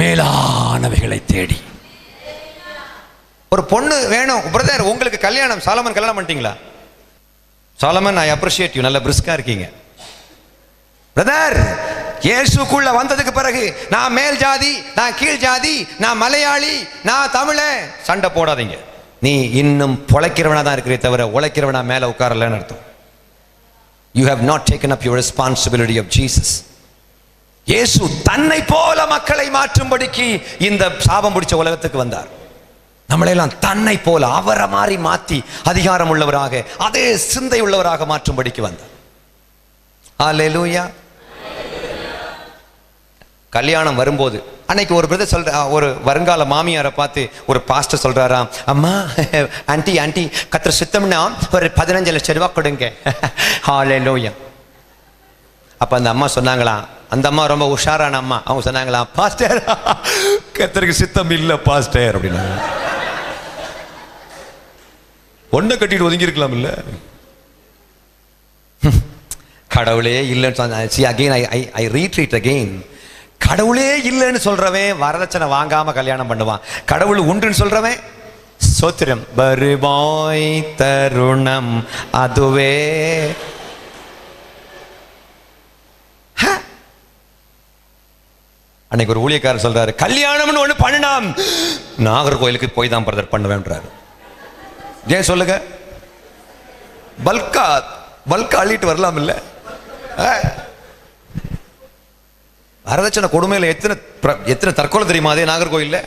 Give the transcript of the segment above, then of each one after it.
மேலானவைகளை தேடி. ஒரு பொண்ணு வேணும். பிரதர் உங்களுக்கு கல்யாணம். சாலமன் கல்யாணம் பண்ணிட்டீங்களா? சாலமன் ஐ அப்ரிஷியேட் யூ நல்ல பிரிஸ்கா இருக்கீங்க. பிரதர் இயேசுக்குள்ள வந்ததுக்கு பிறகு நான் மேல் ஜாதி நான் கீழ் ஜாதி நான் மலையாளி நான் தமிழ சண்டை போடாதீங்க. நீ இன்னும் பொழைக்கிறவனா தான் இருக்கிறே தவிர உழைக்கிறவனா மேல உட்காரலன்னு அர்த்தம். You have not taken up your responsibility of Jesus இயேசு தன்னை போல மக்களை மாற்றும்படிக்கு இந்த சாபம் பிடிச்ச உலகத்துக்கு வந்தார். நம்மளையெல்லாம் தன்னை போல அவரை மாறி மாத்தி அதிகாரம் உள்ளவராக அதே சிந்தை உள்ளவராக மாற்றும்படிக்கு வந்தார். அல்லேலூயா கல்யாணம் வரும்போது அன்னைக்கு ஒரு பிரதர் சொல்ற ஒரு வருங்கால மாமியாரை பார்த்து ஒரு பாஸ்டர் சொல்றாராம் அம்மா ஆன்டி ஆன்டி கத்திர சுத்தம்னா ஒரு பதினஞ்சு லட்சம் ரூபாய் கொடுங்க. ஹalleluya அப்ப அந்த அம்மா சொன்னாங்களாம் அந்த அம்மா ரொம்ப உஷாரான அம்மா. அவங்க சொன்னாங்களாம் பாஸ்டர் கத்தருக்கு சித்தம் இல்லை பாஸ்டர் அப்படின்னா ஒன்றை கட்டிட்டு ஒதுங்கி இருக்கலாம் இல்ல? கடவுளே இல்லைன்னு சொன்ன see again I I I retreat again கடவுளே இல்லைன்னு சொல்றவன் வரதட்சணை வாங்காம கல்யாணம் பண்ணுவான். கடவுள் உண்டுன்னு சொல்றவன் சோத்திரம். வருவாய் தருணம் அதுவே அன்னைக்கு ஒரு ஊழியக்காரர் சொல்றாரு கல்யாணம்னு ஒண்ணு பண்ணினாம். நாகர்கோயிலுக்கு போய் தான் பிரதர் பண்ணுவேன்றாரு. ஏன் சொல்லுங்க? பல்கா பல்கா அள்ளிட்டு வரலாம் இல்ல? ஆ. வரதட்சணை கொடுமையில் எத்தனை எத்தனை தற்கொலை தெரியுமா அதே நாகர்கோயில்ல?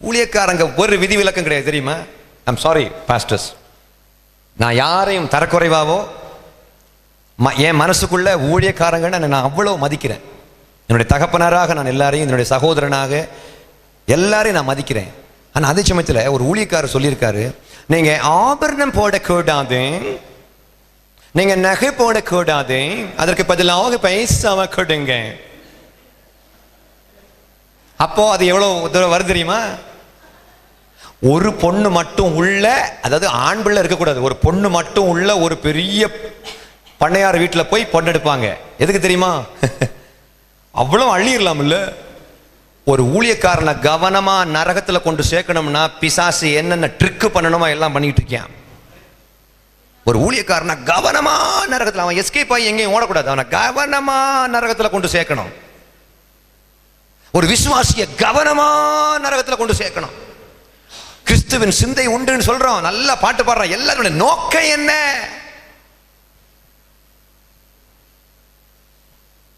ஊழியக்காரங்க ஒரு விதி விலக்கம் கிடையாது தெரியுமா? ஐம் சாரி பாஸ்டர்ஸ் நான் யாரையும் தரக்குறைவாவோ என் மனசுக்குள்ள ஊழியக்காரங்கன்னு நான் அவ்வளோ மதிக்கிறேன். என்னுடைய தகப்பனராக நான் எல்லாரையும் என்னுடைய சகோதரனாக எல்லாரையும் நான் மதிக்கிறேன். ஆனால் அதே சமயத்தில் ஒரு ஊழியக்காரர் சொல்லியிருக்காரு நீங்கள் ஆபரணம் போடக்கூடாது நீங்கள் நகை போடக்கூடாது அதற்கு பதிலாக பைசாவை கொடுங்க. அப்போ அது எவ்வளோ தூரம் வருது தெரியுமா? ஒரு பொண்ணு மட்டும் உள்ள அதாவது ஆண் பிள்ளை இருக்கக்கூடாது ஒரு பொண்ணு மட்டும் உள்ள ஒரு பெரிய பண்ணையார் வீட்டில் போய் பொண்ணு எடுப்பாங்க. எதுக்கு தெரியுமா? அவ்வளவு அள்ளிடலாம் ஒரு ஊழியக்காரனை கவனமா நரகத்துல கொண்டு சேர்க்கணும்னா பிசாசு என்னென்ன ட்ரிக்கு பண்ணணுமா எல்லாம் பண்ணிட்டு இருக்கான் ஒரு ஊழியக்காரனை கவனமா நரகத்துல அவன் எஸ்கேப் ஆகி எங்கேயும் ஓடக்கூடாது. அவனை கவனமா நரகத்துல கொண்டு சேர்க்கணும். ஒரு விசுவாசிய கவனமா நரகத்துல கொண்டு சேர்க்கணும். கிறிஸ்துவின் சிந்தை உண்டுன்னு சொல்றோம். நல்லா பாட்டு பாடுறோம். எல்லாரோட நோக்கம் என்ன?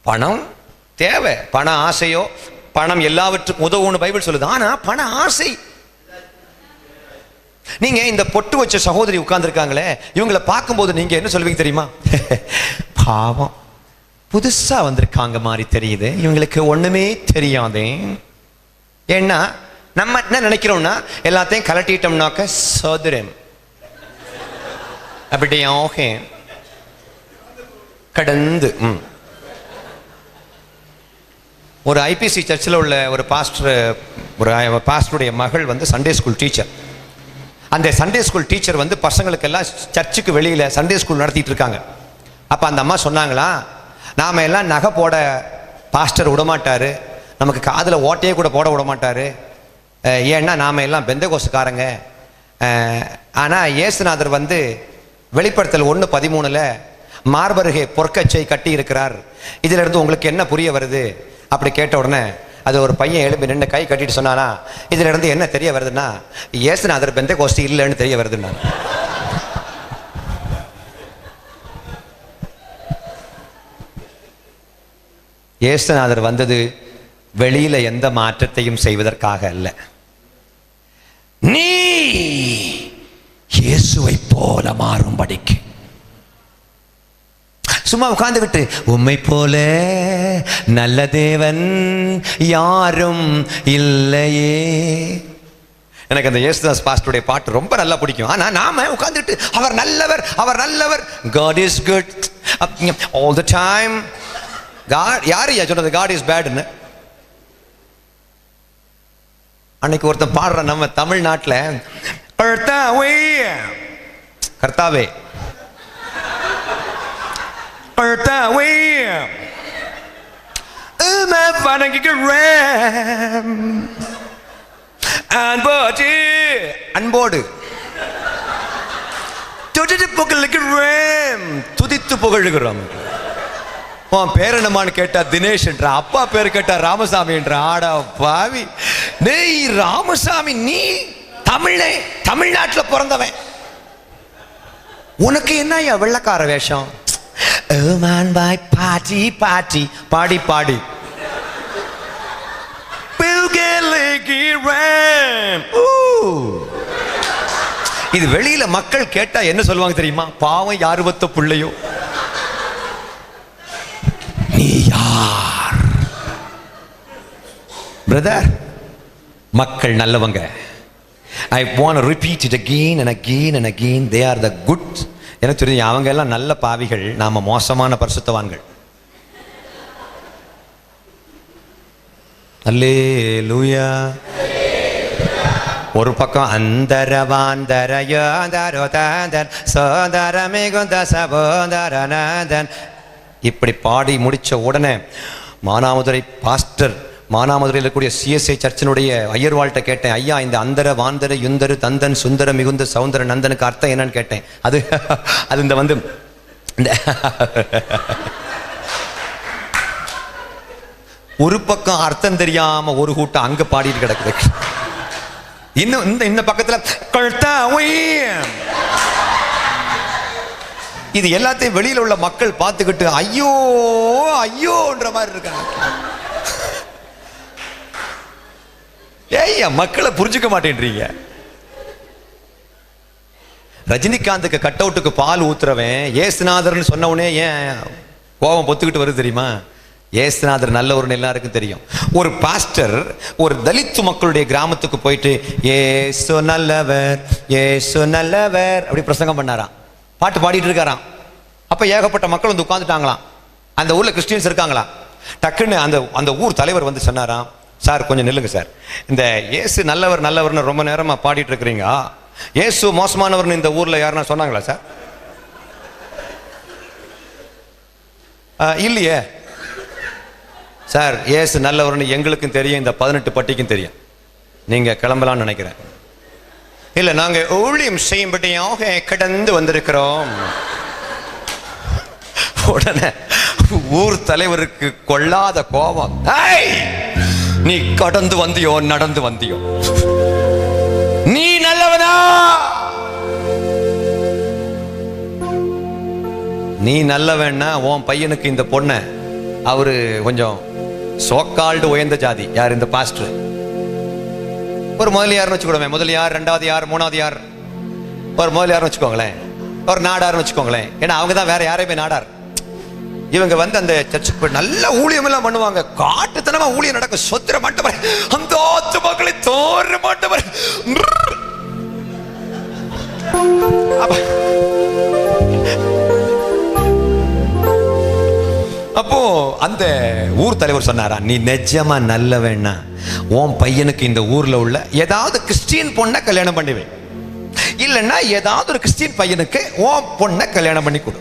பணம் தேவை. பண ஆசையோ பணம் எல்லாவற்றுக்கும் உதவும்னு பைபிள் சொல்லுது. ஆனா பண ஆசை. நீங்க இந்த பொட்டு வச்ச சகோதரி உட்கார்ந்துருக்காங்களே இவங்களை பார்க்கும்போது நீங்க என்ன சொல்லுவீங்க தெரியுமா? பாவம். புதுசா வந்திருக்காங்க மாதிரி தெரியுது. இவங்களுக்கு ஒண்ணுமே தெரியாதே. ஏன்னா நம்ம என்ன நினைக்கிறோம்னா எல்லாத்தையும் கலட்டிட்டோம்னாக்க சோதரன் ஓகே கடந்து. ம். ஒரு ஐபிசி சர்ச்சில் உள்ள ஒரு பாஸ்டர் ஒரு பாஸ்டருடைய மகள் வந்து சண்டே ஸ்கூல் டீச்சர் அந்த சண்டே ஸ்கூல் டீச்சர் வந்து பசங்களுக்கெல்லாம் சர்ச்சுக்கு வெளியில் சண்டே ஸ்கூல் நடத்திட்டு இருக்காங்க. அப்போ அந்த அம்மா சொன்னாங்களா நாம் எல்லாம் நகை போட பாஸ்டர் விடமாட்டார். நமக்கு காதில் ஓட்டையே கூட போட விடமாட்டார். அஹ் ஏன்னா நாம் எல்லாம் பெந்த கோசுக்காரங்க ஆனால் இயேசுநாதர் வந்து வெளிப்படுத்தல் ஒன்று பதிமூணில் மார்பருகே பொற்கச்சை கட்டி இருக்கிறார். இதிலிருந்து உங்களுக்கு என்ன புரிய வருது? அப்படி கேட்ட உடனே அது ஒரு பையன் எழுப்பி நின்று கை கட்டிட்டு சொன்னானா இதுல இருந்து என்ன தெரிய வருதுன்னா இயேசுநாதர் பெந்த கோஷ்டி இல்லைன்னு தெரிய வருதுன்னா ஏசுநாதர் வந்தது வெளியில எந்த மாற்றத்தையும் செய்வதற்காக அல்ல. நீ இயேசுவை போல மாறும்படிக்கு சும்மா உட்காந்துக்கிட்டு உம்மை போல நல்ல தேவன் யாரும் இல்லையே. எனக்கு அந்த யேசுதாஸ் பாஸ்டருடைய பாட்டு ரொம்ப நல்லா பிடிக்கும். ஆனால் நாம உட்காந்துட்டு அவர் நல்லவர் அவர் நல்லவர் God is good all the time God யார் ஐயா சொன்னது? காட் இஸ் பேட்னு அன்னைக்கு ஒருத்தன் பாடுற நம்ம தமிழ்நாட்டில் கர்த்தாவே கர்த்தாவே கர்த்தாவே உம உன்னை வணங்குகிறேன் அன்போடு அன்போடு துதித்து புகழுகிறேன் துதித்து புகழுகிறோம் உன் பேர் என்னமான்னு கேட்டா தினேஷ் என்ற அப்பா பேர் கேட்டா ராமசாமி என்ற ஆடா பாவி டேய் ராமசாமி நீ தமிழே தமிழ்நாட்டுல பிறந்தவன் உனக்கு என்னய்யா வெள்ளக்கார வேஷம் ஓ மேன் பாய் பாட்டி பாட்டி. பாடி பாடி. இது வெளியில மக்கள் கேட்டா என்ன சொல்லுவாங்க தெரியுமா? பாவம் யாரு பத்த பிள்ளையோ? நீ யார்? பிரதர் மக்கள் நல்லவங்க. I want repeat it again and again and again they are the good எனக்கு தெரிஞ்சு அவங்க எல்லாம் நல்ல பாவிகள். நாம் மோசமான பரிசுத்தவான்கள். அல்லே லூயா ஒரு பக்கம் அந்தரவாந்தரயோதரோதர் சோதர மிகுந்த சகோதரநாதன் இப்படி பாடி முடிச்ச உடனே மானாமதுரை பாஸ்டர் மானாமதுரையில் இருக்கக்கூடிய சிஎஸ்ஐ சர்ச்சினுடைய ஐயர்வாள்கிட்ட கேட்டேன் ஐயா இந்த அந்தர வாந்தர யுந்தரு தந்தன் சுந்தர மிகுந்த சௌந்தர நந்தனுக்கு அர்த்தம் என்னன்னு கேட்டேன். அது அது இந்த வந்து இந்த ஒரு பக்கம் அர்த்தம் தெரியாம ஒரு கூட்டம் அங்க பாடிட்டு கிடக்குது. இன்னும் இந்த இந்த பக்கத்துல இது எல்லாத்தையும் வெளியில உள்ள மக்கள் பார்த்துக்கிட்டு ஐயோ ஐயோன்ற மாதிரி இருக்காங்க. ஏய்யா மக்களை புரிஞ்சுக்க மாட்டேன்றீங்க. ரஜினிகாந்துக்கு கட் அவுட்டுக்கு பால் ஊத்துறவன் ஏசுநாதர்னு சொன்ன ஏன் கோபம் பொத்துக்கிட்டு வருது தெரியுமா? ஏசுநாதர் நல்லவர்னு எல்லாருக்கும் தெரியும். ஒரு பாஸ்டர் ஒரு தலித்து மக்களுடைய கிராமத்துக்கு போயிட்டு ஏசு நல்லவர் ஏசு நல்லவர் அப்படி பிரசங்கம் பண்ணாராம். பாட்டு பாடிட்டு இருக்காராம். அப்ப ஏகப்பட்ட மக்கள் வந்து உட்காந்துட்டாங்களாம் அந்த ஊர்ல கிறிஸ்டியன்ஸ் இருக்காங்களாம். டக்குன்னு அந்த அந்த ஊர் தலைவர் வந்து சொன்னாராம் சார் கொஞ்சம் நில்லுங்க சார். இந்த ஏசு நல்லவர் நல்லவர்னு ரொம்ப நேரமாக பாடிட்டு இருக்கிறீங்க ஏசு மோசமானவர்னு இந்த ஊரில் யாருன்னா சொன்னாங்களா சார்? ஆ, இல்லையே. சார் ஏசு நல்லவர்னு எங்களுக்கும் தெரியும் இந்த பதினெட்டு பட்டிக்கும் தெரியும். நீங்கள் கிளம்பலாம்னு நினைக்கிறேன். இல்லை நாங்கள் ஊழியம் செய்யும்படியாக கடந்து வந்திருக்கிறோம். உடனே ஊர் தலைவருக்கு கொள்ளாத கோபம். "ஏய், நீ கடந்து வந்தியோ நடந்து வந்தியோ. நீ நல்லவனா? நீ நல்லவன்னா உன் பையனுக்கு இந்த பொண்ணை அவரு கொஞ்சம் சோக்கால்டு உயர்ந்த ஜாதி. யார் இந்த பாஸ்டர் ஒரு முதலியார்னு வச்சுக்கோமே. முதலியார் ரெண்டாவது யார் மூணாவது யார்? ஒரு முதலியார்னு வச்சுக்கோங்களேன். ஒரு நாடார்னு வச்சுக்கோங்களேன். ஏன்னா அவங்க தான் வேற யாரையுமே நாடார். இவங்க வந்து அந்த சர்ச்சுக்கு நல்ல ஊழியம் எல்லாம் பண்ணுவாங்க. காட்டுத்தனமா ஊழியம் நடக்கும். சொத்திர மாட்டவர். அந்த ஆத்து மக்களை தோற மாட்டவர். அப்போ அந்த ஊர் தலைவர் சொன்னாரா நீ நிஜமா நல்லவன்னா உன் பையனுக்கு இந்த ஊர்ல உள்ள ஏதாவது கிறிஸ்டியன் பொண்ணை கல்யாணம் பண்ணுவேன் இல்லைன்னா ஏதாவது ஒரு கிறிஸ்டியன் பையனுக்கு உன் பொண்ணை கல்யாணம் பண்ணி கொடு.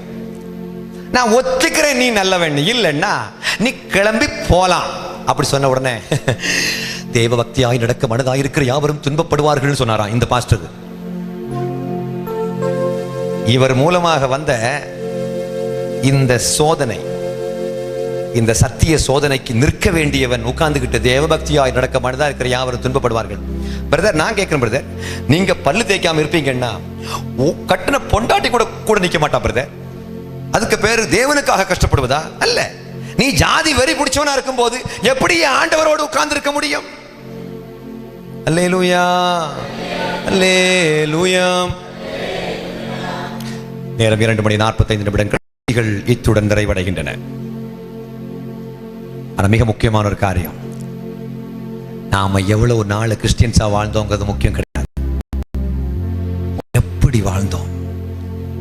நான் ஒத்துக்கிறேன் நீ நல்லவன். இல்லைன்னா நீ கிளம்பி போலாம். அப்படி சொன்ன உடனே தேவ பக்தியாய் நடக்க மனதாய் இருக்கிற யாவரும் துன்பப்படுவார்கள்னு சொன்னாராம் இந்த பாஸ்டர் இவர் மூலமாக வந்த இந்த சோதனை இந்த சத்திய சோதனைக்கு நிற்க வேண்டியவன் உட்கார்ந்துகிட்டு தேவபக்தியாய் நடக்க மனதா இருக்கிற யாவரும் துன்பப்படுவார்கள். பிரதர் நான் கேட்கிறேன் பிரதர் நீங்க பல்லு தேய்க்காம இருப்பீங்கன்னா உ- கட்டின பொண்டாட்டி கூட கூட நிக்க மாட்டான் பிரதர் அதுக்கு பேரு தேவனுக்காக கஷ்டப்படுவதா? அல்ல. நீ ஜாதி வெறி பிடிச்சவனா இருக்கும்போது எப்படி ஆண்டவரோடு உட்கார்ந்து இருக்க முடியும்? அல்லே லூயா நேரம் இரண்டு மணி நாற்பத்தைந்து நிமிடங்கள். இத்துடன் நிறைவடைகின்றன. ஆனால் மிக முக்கியமான ஒரு காரியம். நாம எவ்வளவு நாள் கிறிஸ்டியன்ஸா வாழ்ந்தோங்கிறது முக்கியம் கிடையாது. எப்படி வாழ்ந்தோம்?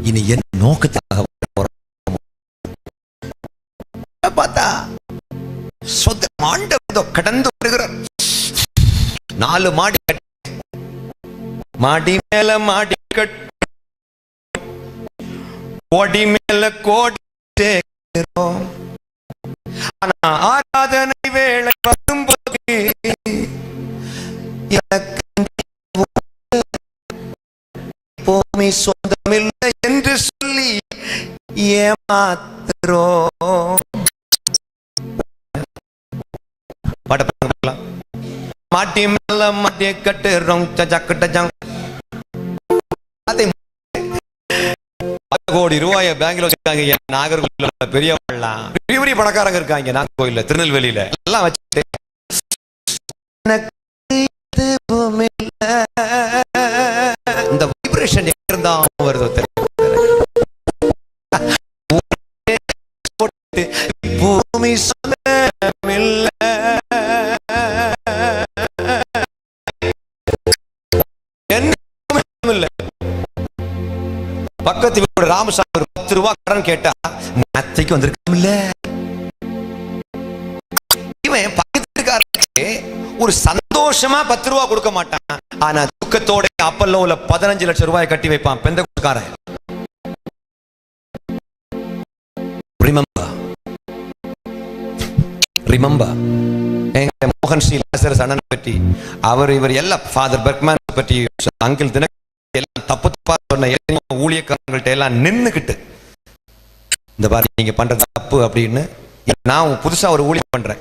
இனி என் நோக்கத்தாக ஏதோ கடந்து வருகிறார். நாலு மாடி மாடி மேல மாடி கோடி. மேல கோடி ஆனா ஆராதனை வேலை வரும்போது எனக்கு சொந்தமில்லை என்று சொல்லி ஏமாத்த கட்டு மாட்டிய சக்கட்ட ஜங் கோடி ரூபாய பேங்க்ல வச்சிருக்காங்க நாகர்கோவில் பெரியவங்கலாம் பெரிய பெரிய பணக்காரங்க இருக்காங்க நாகர்கோவில் திருநெல்வேலியில. எல்லாம் வச்சுட்டு எனக்கு பக்கத்து வீடு ராமசாமி ஒரு பத்து ரூபா கடன் கேட்டா நத்தைக்கு வந்திருக்காமல்ல இவன் பக்கத்து ஒரு சந்தோஷமா பத்து ரூபா கொடுக்க மாட்டான். ஆனா துக்கத்தோட அப்பல்லோல பதினஞ்சு லட்சம் ரூபாய் கட்டி வைப்பான் பெந்த கொடுக்காரன். ரிமம்பர் ரிமம்பர் மோகன் ஸ்ரீ லாசரஸ் அண்ணன் பற்றி அவர் இவர் எல்லாம் ஃபாதர் பெர்க்மேன் பற்றி அங்கிள் தின எல்லாம் தப்பு தப்பா சொன்ன ஊழியக்காரங்கள்ட்ட எல்லாம் நின்றுக்கிட்டு இந்த பாரு நீங்க பண்றது தப்பு அப்படின்னு நான் புதுசா ஒரு ஊழியம் பண்றேன்.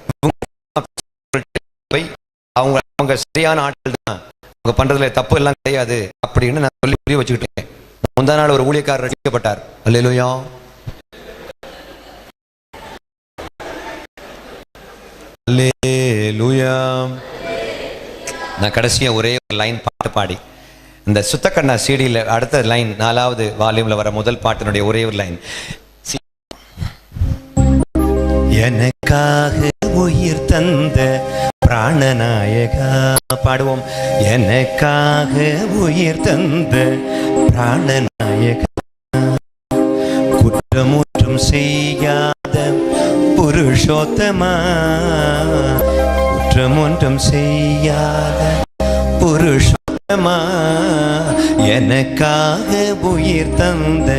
அவங்க அவங்க சரியான ஆட்கள் தான். அவங்க பண்றதுல தப்பு எல்லாம் கிடையாது அப்படின்னு நான் சொல்லி புரிய வச்சுக்கிட்டு இருக்கேன். முந்தா நாள் ஒரு ஊழியக்காரர் ரசிக்கப்பட்டார். அல்லேலூயா. நான் கடைசியா ஒரே ஒரு லைன் பாட்டு பாடி. இந்த சுத்தக்கண்ணா சீடியில் அடுத்த லைன் நாலாவது வால்யூமில் வர முதல் பாட்டினுடைய ஒரே ஒரு லைன் எனக்காக உயிர் தந்த பிராணநாயகா பாடுவோம். எனக்காக உயிர் தந்த பிராணநாயகா குற்றமுற்றும் செய்யாத புருஷோத்தமா குற்றமொன்றும் செய்யாத புருஷ புருஷோத்தமா எனக்காக உயிர் தந்த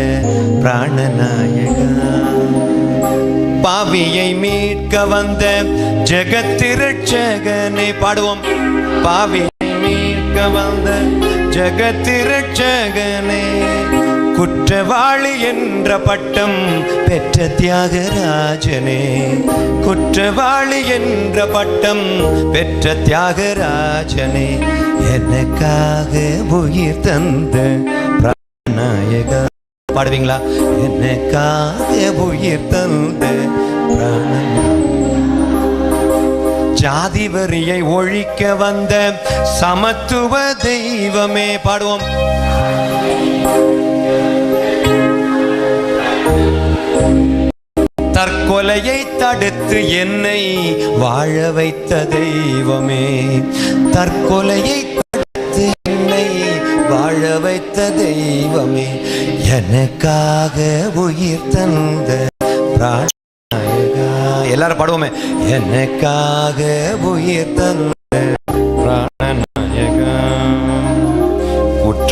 பிராணநாயகா. பாவியை மீட்க வந்த ஜெகத்திரட்சகனை பாடுவோம். பாவியை மீட்க வந்த ஜெகத்திரட்சகனே குற்றவாளி என்ற பட்டம் பெற்ற தியாகராஜனே. குற்றவாளி என்ற பட்டம் பெற்ற தியாகராஜனே. எனக்காக உயிர் தந்த பிராணநாயகா. பாடுவீங்களா? எனக்காக உயிர் தந்த ஜாதி வரியை ஒழிக்க வந்த சமத்துவ தெய்வமே. பாடுவோம். தற்கொலையை தடுத்து என்னை வாழ வைத்த தெய்வமே. தற்கொலையை தடுத்து என்னை வாழ வைத்த தெய்வமே. எனக்காக உயிர் தந்த பிராணநாயகா எல்லாரும் பாடுவோமே. எனக்காக உயிர் தந்த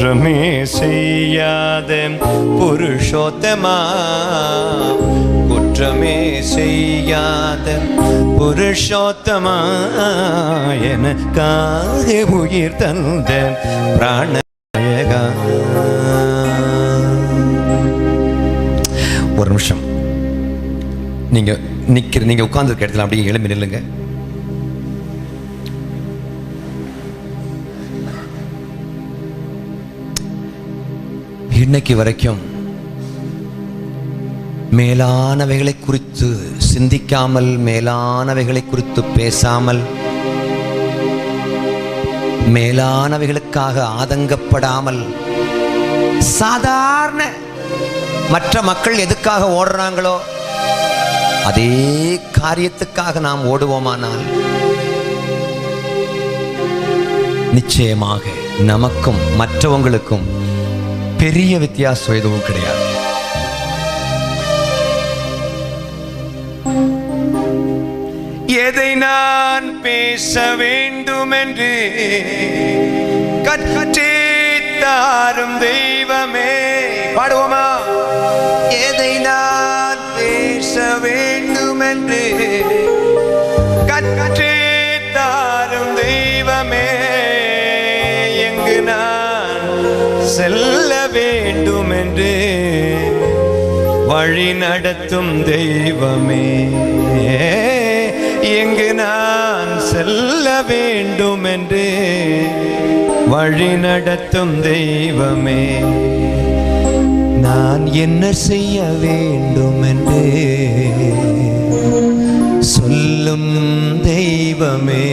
ஒன்றுமே செய்யாத. புருஷோத்தமா குற்றமே செய்யாத. புருஷோத்தமா எனக்காக உயிர் தந்த. பிராணயகா. ஒரு நிமிஷம். நீங்க நிற்கிற நீங்கள் உட்காந்துருக்க இடத்துல அப்படியே எழும்பி நில்லுங்க. இன்னைக்கு வரைக்கும் மேலானவைகளை குறித்து சிந்திக்காமல் மேலானவைகளை குறித்து பேசாமல் மேலானவைகளுக்காக ஆதங்கப்படாமல் சாதாரண மற்ற மக்கள் எதுக்காக ஓடுறாங்களோ அதே காரியத்துக்காக நாம் ஓடுவோமானால் நிச்சயமாக நமக்கும் மற்றவங்களுக்கும் பெரிய வித்தியாசம் எதுவும் கிடையாது. எதை நான் பேச வேண்டும் என்று கற்றேத்தாரும் தெய்வமே. பாடுவோமா? எதை நான் பேச வேண்டும் என்று செல்ல வேண்டும் என்று வழி நடத்தும் தெய்வமே. எங்கு நான் செல்ல வேண்டும் என்று வழி நடத்தும் தெய்வமே. நான் என்ன செய்ய வேண்டும் என்று சொல்லும் தெய்வமே.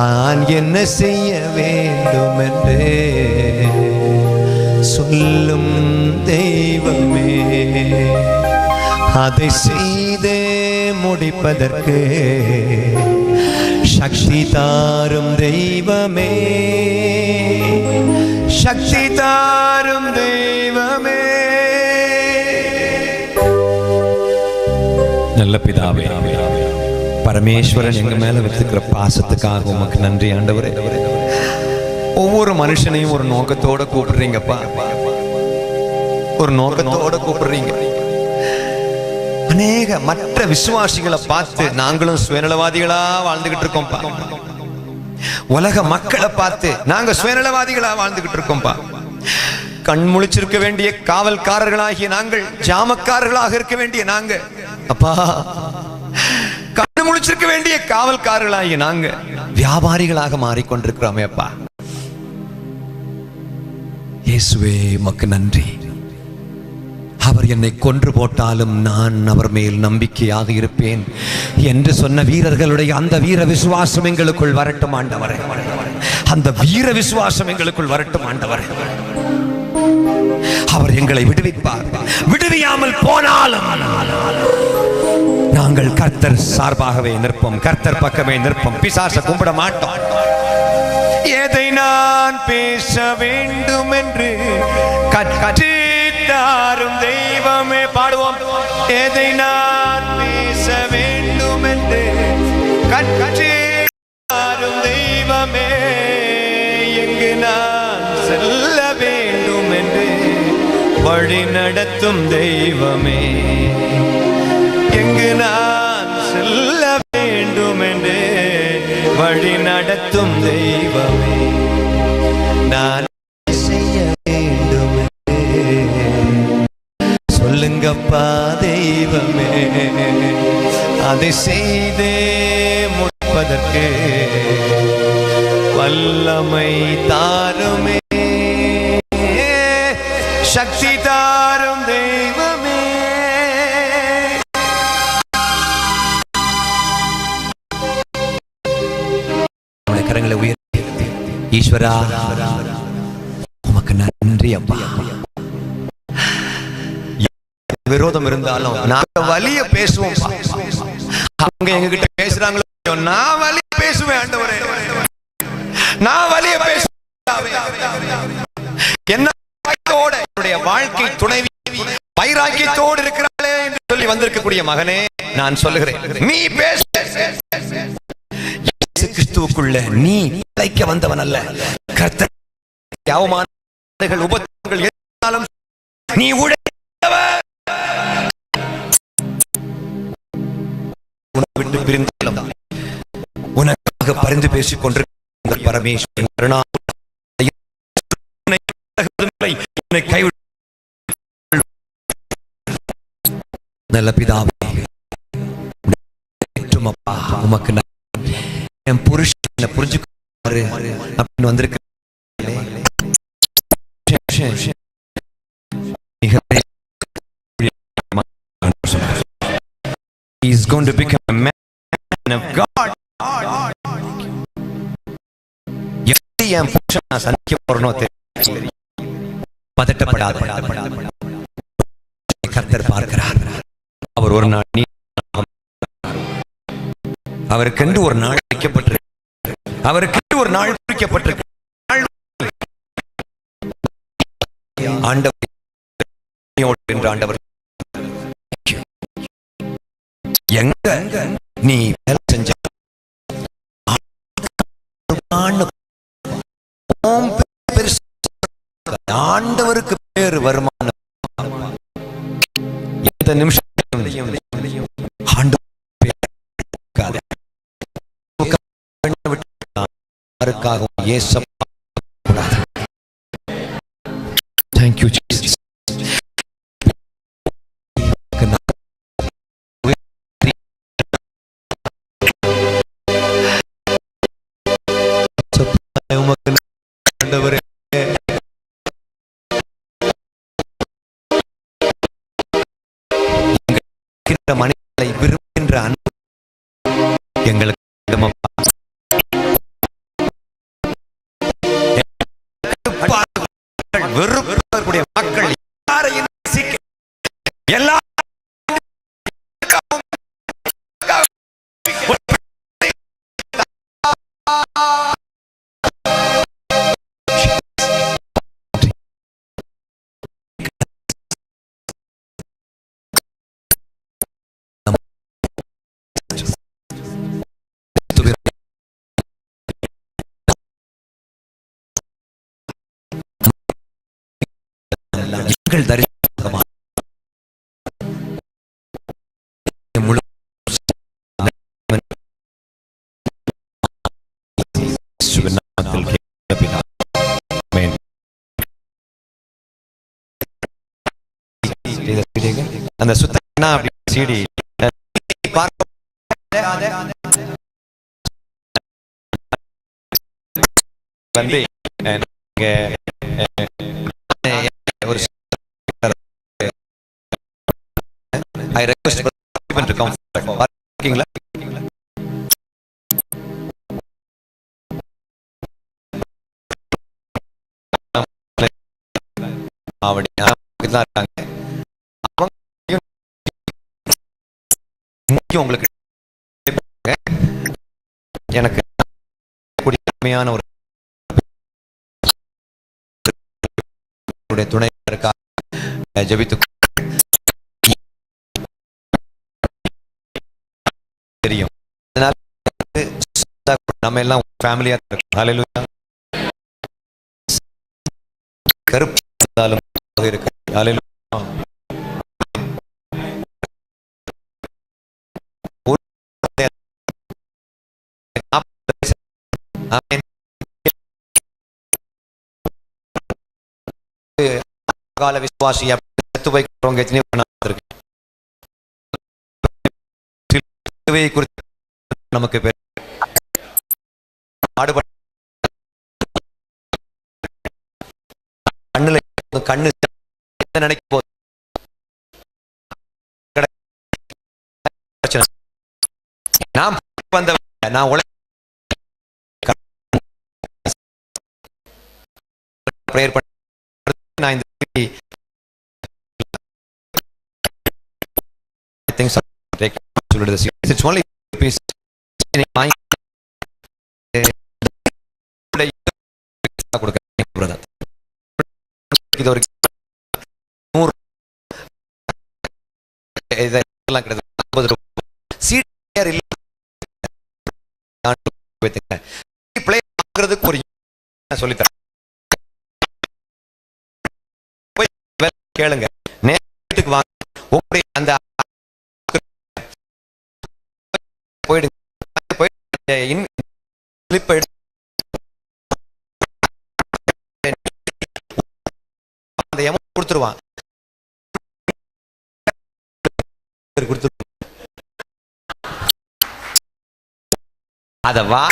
நான் என்ன செய்ய வேண்டும் என்று சொல்லும் தெய்வமே அதை செய்து முடிப்பதற்கு சக்தி தாரும் தெய்வமே. சக்தி தாரும் தெய்வமே. நல்ல பிதாவே பரமேஸ்வரன் எங்க மேல வச்சிருக்கிற பாசத்துக்காக உமக்கு நன்றி ஆண்டவரே. ஒவ்வொரு மனுஷனையும் ஒரு நோக்கத்தோட கூப்பிடுறீங்கப்பா. ஒரு நோக்கத்தோட கூப்பிடுறீங்க. அநேக மற்ற விசுவாசிகளை பார்த்து நாங்களும் சுயநலவாதிகளா வாழ்ந்துகிட்டு இருக்கோம்ப்பா. உலக மக்களை பார்த்து நாங்க சுயநலவாதிகளா வாழ்ந்துகிட்டு இருக்கோம்ப்பா. கண் முழிச்சிருக்க வேண்டிய காவல்காரர்களாகிய நாங்கள் ஜாமக்காரர்களாக இருக்க வேண்டிய நாங்க. அப்பா கண் வேண்டிய காவல்காரர்களாகிய நாங்க வியாபாரிகளாக மாறிக்கொண்டிருக்கிறோமே அப்பா. இயேசுவே மக்கு நன்றி. அவர் என்னை கொன்று போட்டாலும் நான் அவர் மேல் நம்பிக்கையாக இருப்பேன் என்று சொன்ன வீரர்களுடைய அந்த வீர விசுவாசம் எங்களுக்குள் வரட்டும் ஆண்டவரே. அந்த வீர விசுவாசம் எங்களுக்குள் வரட்டும் ஆண்டவரே. அவர் எங்களை விடுவிப்பார். விடுவியாமல் போனாலும் நாங்கள் கர்த்தர் சார்பாகவே நிற்போம். கர்த்தர் பக்கமே நிற்போம். பிசாச கும்பிட மாட்டோம். எதை நான் பேச வேண்டும் என்று தாரும் தெய்வமே பாடுவோம். எதை நான் பேச வேண்டும் என்று கற்றித்தாரும் தெய்வமே எங்கு நான் செல்ல வேண்டும் என்று வழி நடத்தும் தெய்வமே. எங்கு நான் செல்ல வேண்டும் என்று வழி நடத்தும் தெய்வமே. நான் செய்ய வேண்டும் சொல்லுங்கப்பா தெய்வமே அதை செய்தே முடிப்பதற்கு. வல்லமை தாருமே சக்தி தாரும் தெய்வமே. ஈஸ்வரா உமக்கு நன்றி அப்பா. விரோதம் இருந்தாலும் நாங்க வலிய பேசுவோம் அவங்க எங்க கிட்ட பேசுறாங்களோ நான் வலிய பேசுவேன் ஆண்டவரே. நான் வலிய பேசுவேன். என்ன வாழ்க்கை துணைவி வைராக்கியத்தோடு இருக்கிறாளே என்று சொல்லி வந்திருக்கக்கூடிய மகனே நான் சொல்லுகிறேன். நீ பேசு. கிறிஸ்துவுக்குள்ள நீ அழைக்க வந்தவன் அல்ல கர்த்தர் அவமானங்கள் உபத்திரங்கள் இருந்தாலும் நீ உழைத்தவன் விட்டு பிரிந்தாலும் உனக்காக பரிந்து பேசிக் கொண்டிருக்கிற பரமேஸ்வரன் கருணா உன்னை கைவிட நல்ல பிதாவே உமக்கு நன்றி. என் புருஷன் புரிஞ்சுக்காரு அப்படின்னு வந்திருக்க He's going to become a man of God. எப்படி என் புருஷன் நான் சந்திக்க போறனோ தெரியல. பதட்டப்படாத. கர்த்தர் பார்க்கிறார். அவர் ஒரு நாள் நீ அவருக்கென்று ஒரு நாள் வைக்கப்பட்டிருக்கு அவருக்கென்று ஒரு நாள் குறிக்கப்பட்டிருக்கு. ஆண்டவர் என்று ஆண்டவர். எங்க நீ வேலை செஞ்ச? ஆண்டவருக்கு பேர் வருமானம். எந்த நிமிஷம் யாருக்காகவும் ஏசப்பா கூடாது விரும்புகின்ற அன்பு எங்களுக்கு இதை CD-ங்க. அந்த சுத்த அப்படி சிடி வந்து I request to come forward. இருக்கீங்களா தான் இருக்காங்க உங்களுக்கு எனக்கு குடிமையான ஒரு துணை இருக்கா ஜபித்து நம்ம எல்லாம் ஃபேமிலியாக இருக்கோம். அலையிலுயா கருப்பு இருந்தாலும் இருக்கு. அலையிலுயா கால விசுவாசி செத்து வைக்கிறவங்க நமக்கு பேர் நான் பார்த்திருக்கேன். சிலுவையை குறித்து நமக்கு பெரிய பாடுபட்ட கண்ணுல கண்ணு நினைக்க நான் வந்த நான் உழை பிரேயர் பண்ண நான் இந்த things are it's only piece வாங்கி கொடுக்க brother. இது ஒரு நூறு இதெல்லாம் கிடையாது. ஐம்பது ரூபாய் சீட் இல்லை. பிளே ஆகுறதுக்கு ஒரு சொல்லித்தரேன். கேளுங்க. நேரத்துக்கு வாங்க. உங்களுடைய அந்த போயிடுங்க. போயிட்டு அதை வா